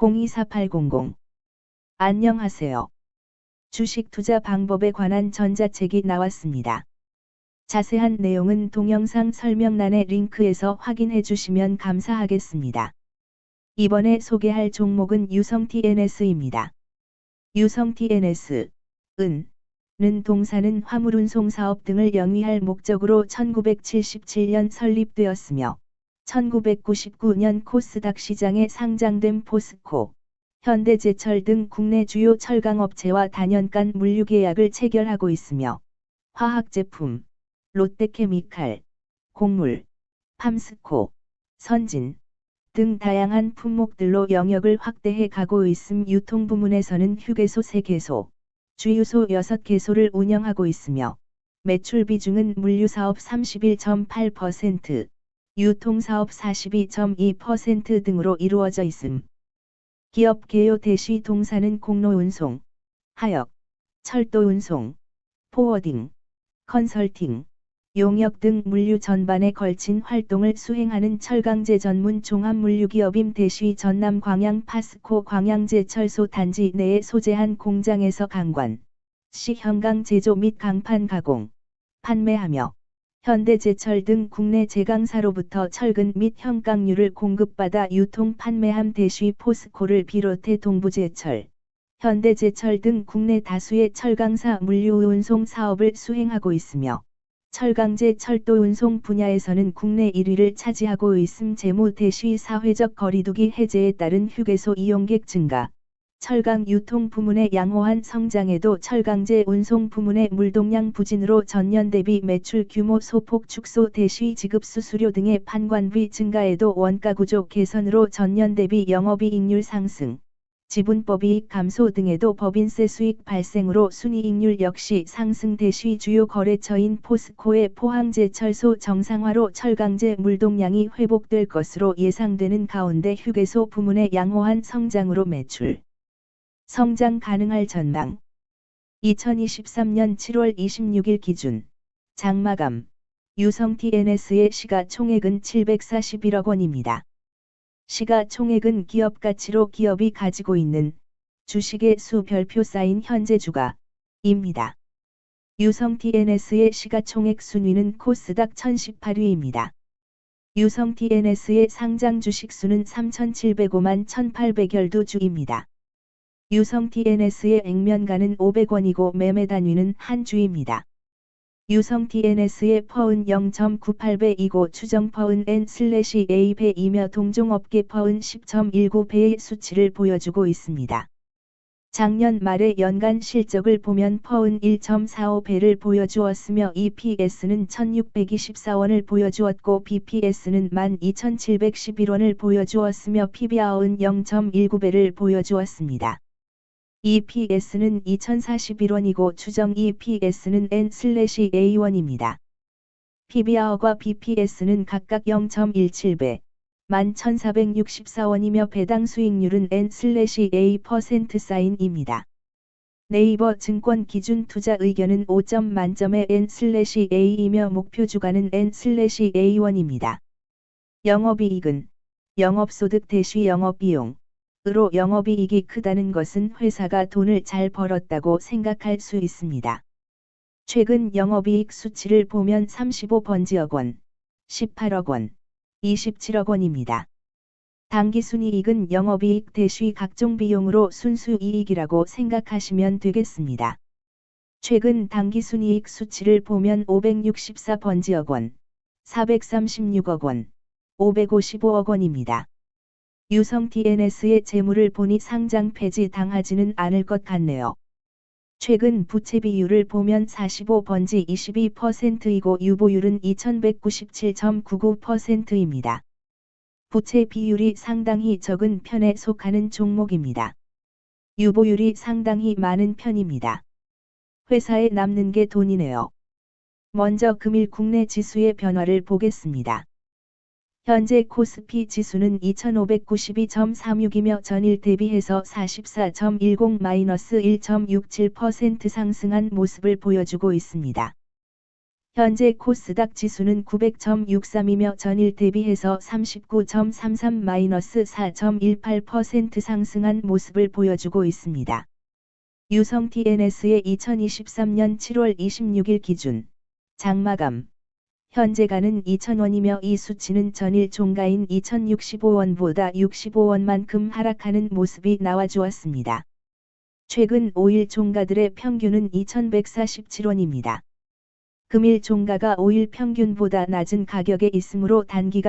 024800 안녕하세요. 주식 투자 방법에 관한 전자책이 나왔습니다. 자세한 내용은 동영상 설명란의 링크에서 확인해 주시면 감사하겠습니다. 이번에 소개할 종목은 유성 TNS입니다. 유성 TNS, 은, 는 동사는 화물운송 사업 등을 영위할 목적으로 1977년 설립되었으며 1999년 코스닥 시장에 상장된 포스코, 현대제철 등 국내 주요 철강업체와 단연간 물류 계약을 체결하고 있으며 화학제품, 롯데케미칼, 곡물, 팜스코, 선진 등 다양한 품목들로 영역을 확대해 가고 있음 유통 부문에서는 휴게소 3개소, 주유소 6개소를 운영하고 있으며 매출 비중은 물류사업 31.8%, 유통사업 42.2% 등으로 이루어져 있음. 기업 개요 대시 동사는 공로 운송, 하역, 철도 운송, 포워딩, 컨설팅, 용역 등 물류 전반에 걸친 활동을 수행하는 철강제 전문 종합물류기업임 대시 전남 광양 파스코 광양제철소 단지 내에 소재한 공장에서 강관, 시 현강 제조 및 강판 가공, 판매하며 현대제철 등 국내 제강사로부터 철근 및 현강유를 공급받아 유통 판매함 대시 포스코를 비롯해 동부제철, 현대제철 등 국내 다수의 철강사 물류 운송 사업을 수행하고 있으며 철강제 철도 운송 분야에서는 국내 1위를 차지하고 있음 재무 대시 사회적 거리두기 해제에 따른 휴게소 이용객 증가, 철강 유통 부문의 양호한 성장에도 철강제 운송 부문의 물동량 부진으로 전년 대비 매출 규모 소폭 축소 대시 지급 수수료 등의 판관비 증가에도 원가 구조 개선으로 전년 대비 영업이익률 상승, 지분법이익 감소 등에도 법인세 수익 발생으로 순이익률 역시 상승 대시 주요 거래처인 포스코의 포항제철소 정상화로 철강제 물동량이 회복될 것으로 예상되는 가운데 휴게소 부문의 양호한 성장으로 매출 성장 가능할 전망 2023년 7월 26일 기준 장마감 유성 TNS의 시가총액은 741억 원입니다. 시가총액은 기업 가치로 기업이 가지고 있는 주식의 수 별표 쌓인 현재 주가입니다. 유성 TNS의 시가총액 순위는 코스닥 1018위입니다. 유성 TNS의 상장 주식 수는 3,705만 1,800여두 주입니다. 유성 TNS의 액면가는 500원이고 매매 단위는 한 주입니다. 유성 TNS의 퍼은 0.98배이고 추정 퍼은 N/A배이며 동종업계 퍼은 10.19배의 수치를 보여주고 있습니다. 작년 말의 연간 실적을 보면 퍼은 1.45배를 보여주었으며 EPS는 1624원을 보여주었고 BPS는 12711원을 보여주었으며 PBR은 0.19배를 보여주었습니다. EPS는 2041원이고 추정 EPS는 N/A1입니다. PBR과 BPS는 각각 0.17배, 11,464원이며 배당 수익률은 N/A% 사인입니다. 네이버 증권 기준 투자 의견은 5점 만점의 N/A이며 목표 주가는 N/A1입니다. 영업이익은 영업소득 대시 영업비용 으로 영업이익이 크다는 것은 회사가 돈을 잘 벌었다고 생각할 수 있습니다. 최근 영업이익 수치를 보면 35번지억 원, 18억 원, 27억 원입니다. 당기순이익은 영업이익 대시 각종 비용으로 순수이익이라고 생각하시면 되겠습니다. 최근 당기순이익 수치를 보면 564번지억 원, 436억 원, 555억 원입니다. 유성 TNS의 재물을 보니 상장 폐지 당하지는 않을 것 같네요. 최근 부채 비율을 보면 45번지 22%이고 유보율은 2197.99%입니다. 부채 비율이 상당히 적은 편에 속하는 종목입니다. 유보율이 상당히 많은 편입니다. 회사에 남는 게 돈이네요. 먼저 금일 국내 지수의 변화를 보겠습니다. 현재 코스피 지수는 2592.36이며 전일 대비해서 44.10-1.67% 상승한 모습을 보여주고 있습니다. 현재 코스닥 지수는 900.63이며 전일 대비해서 39.33-4.18% 상승한 모습을 보여주고 있습니다. 유성 TNS의 2023년 7월 26일 기준 장마감 현재가는 2,000원이며 이 수치는 전일 종가인 2,065원보다 65원만큼 하락하는 모습이 나와주었습니다. 최근 5일 종가들의 평균은 2,147원입니다. 금일 종가가 5일 평균보다 낮은 가격에 있으므로 단기간